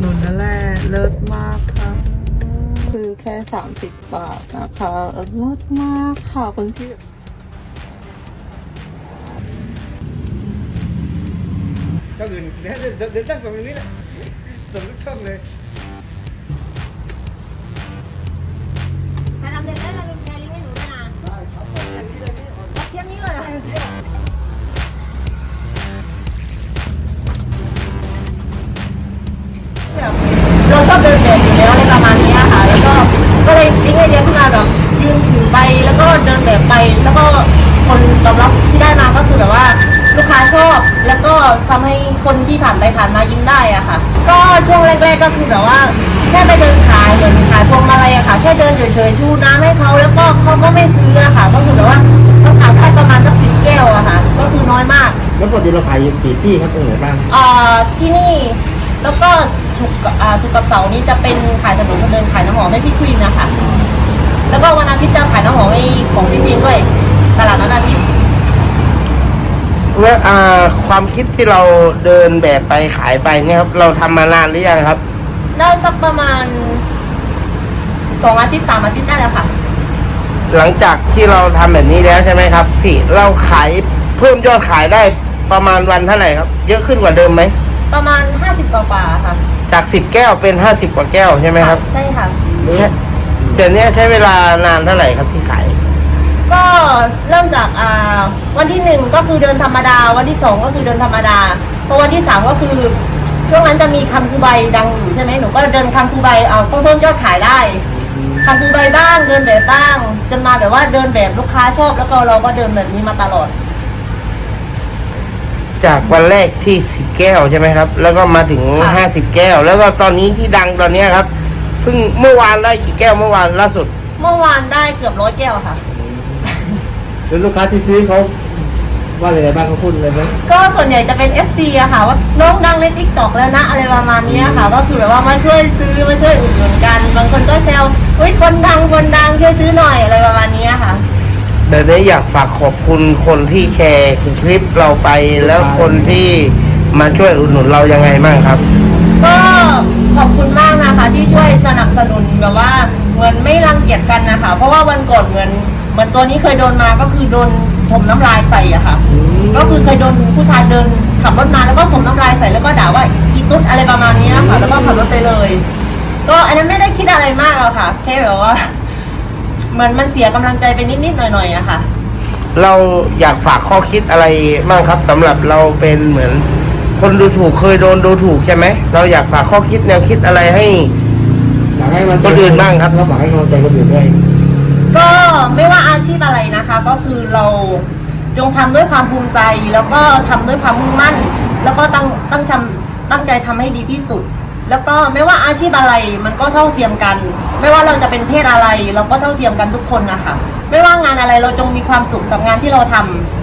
หนุนนั่นแหละเลิศมากค่ะ คือแค่สามสิบบาทนะคะเออเลิศมากค่ะคุณพี่ช่องอื่นเดี๋ยวเดี๋ยวเดี๋ยวตั้งตรงนี้แหละส่งทุกช่องเลย ก็ก็เลยทิ้งไอเดียขึ้นมาแบบยืนถือไปแล้วก็เดินแบบไป แล้วก็คนตอบรับที่ได้มาก็คือแบบว่าลูกค้าชอบแล้วก็ทำให้คนที่ผ่านไปผ่านมายิ้มได้อะค่ะ ก็ช่วงแรก ๆก็คือแบบว่าแค่ไปเดินขายเหมือนขายพวงมาลัยอะค่ะแค่เดินเฉยๆชูน้ำให้เขาแล้วก็เขาก็ไม่ซื้ออะค่ะ ก็คือแบบว่าเราขายแค่ประมาณสักสิบแก้วอะค่ะ ก็คือน้อยมาก แล้วปกติเราขายอยู่กี่ที่ครับตรงไหนบ้างอ่าที่นี่แล้วก็ สุกร์อ่าสุกร์กับเสาร์นี้จะเป็นขายถนนคนเดินขายน้ำหอมให้พี่ควีนนะคะ แล้วก็วันอาทิตย์จะขายน้ำหอมให้ของพี่ควีนด้วย ตลาดนัดอาทิตย์เมื่ออ่าความคิดที่เราเดินแบบไปขายไปเนี่ยครับเราทำมานานหรือยังครับ ได้สักประมาณสองอาทิตย์สามอาทิตย์ได้แล้วค่ะ หลังจากที่เราทำแบบนี้แล้วใช่ไหมครับพี่เราขายเพิ่มยอดขายได้ประมาณวันเท่าไหร่ครับ เยอะขึ้นกว่าเดิมไหม ประมาณห้าสิบกว่าๆค่ะจากสิบแก้วเป็นห้าสิบกว่าแก้วใช่ไหมครับใช่ค่ะ เนี่ยเดี๋ยวนี้ใช้เวลานานเท่าไหร่ครับที่ขายก็เริ่มจากอ่าวันที่หนึ่งก็คือเดินธรรมดา วันที่สองก็คือเดินธรรมดาพอวันที่สามก็คือช่วงนั้นจะมีคัมคูใบดังอยู่ใช่ไหมหนูก็เดินคัมคูใบเอาก็เพิ่มยอดขายได้คัมคูใบบ้างเดินแบบบ้าง จนมาแบบว่าเดินแบบลูกค้าชอบแล้วก็เราก็เดินแบบนี้มาตลอด จากวันแรกที่สิบแก้วใช่ไหมครับ แล้วก็มาถึงค่ะ ห้าสิบแก้ว แล้วก็ตอนนี้ที่ดังตอนเนี้ยครับเพิ่งเมื่อวานได้กี่แก้วเมื่อวานล่าสุด เมื่อวานได้เกือบร้อยแก้วค่ะ แล้วลูกค้าที่ซื้อเขาว่าอะไรบ้างเขาพูดอะไรไหมก็ส่วนใหญ่จะเป็น FC อะค่ะ ว่าน้องดังในทิกตอกแล้วนะอะไรประมาณนี้ค่ะ ก็คือแบบว่ามาช่วยซื้อมาช่วยอุดหนุนกัน บางคนก็แซวเฮ้ยคนดังคนดังช่วยซื้อหน่อยอะไรประมาณนี้ค่ะ เดี๋ยวนี้อยากฝากขอบคุณคนที่แชร์คลิปเราไปแล้วคนที่มาช่วยอุดหนุนเรายังไงบ้างครับ ก็ขอบคุณมากนะคะที่ช่วยสนับสนุนแบบว่าเหมือนไม่รังเกียจกันนะคะ เพราะว่าวันก่อนเหมือนเหมือนตัวนี้เคยโดนมาก็คือโดนถมน้ำลายใส่อะค่ะ ก็คือเคยโดนผู้ชายเดินขับรถมาแล้วก็ถมน้ำลายใส่แล้วก็ด่าว่าอีตุ๊ดอะไรประมาณนี้ค่ะแล้วก็ขับรถไปเลย ก็อันนั้นไม่ได้คิดอะไรมากหรอกค่ะแค่แบบว่า เหมือนมันเสียกำลังใจไปนิดๆหน่อยๆอะค่ะ เราอยากฝากข้อคิดอะไรบ้างครับสำหรับเราเป็นเหมือน คนดูถูกเคยโดนดูถูกใช่ไหมเราอยากฝากข้อคิดแนวคิดอะไรให้ อยากให้มันคนอื่นบ้างครับ แล้วฝากให้กำลังใจคนอื่นด้วย ก็ไม่ว่าอาชีพอะไรนะคะ ก็คือเราจงทำด้วยความภูมิใจ แล้วก็ทำด้วยความมุ่งมั่น แล้วก็ตั้งตั้งจำตั้งใจทำให้ดีที่สุด แล้วก็ไม่ว่าอาชีพอะไรมันก็เท่าเทียมกัน ไม่ว่าเราจะเป็นเพศอะไร เราก็เท่าเทียมกันทุกคนนะคะไม่ว่างานอะไรเราจงมีความสุขกับงานที่เราทำ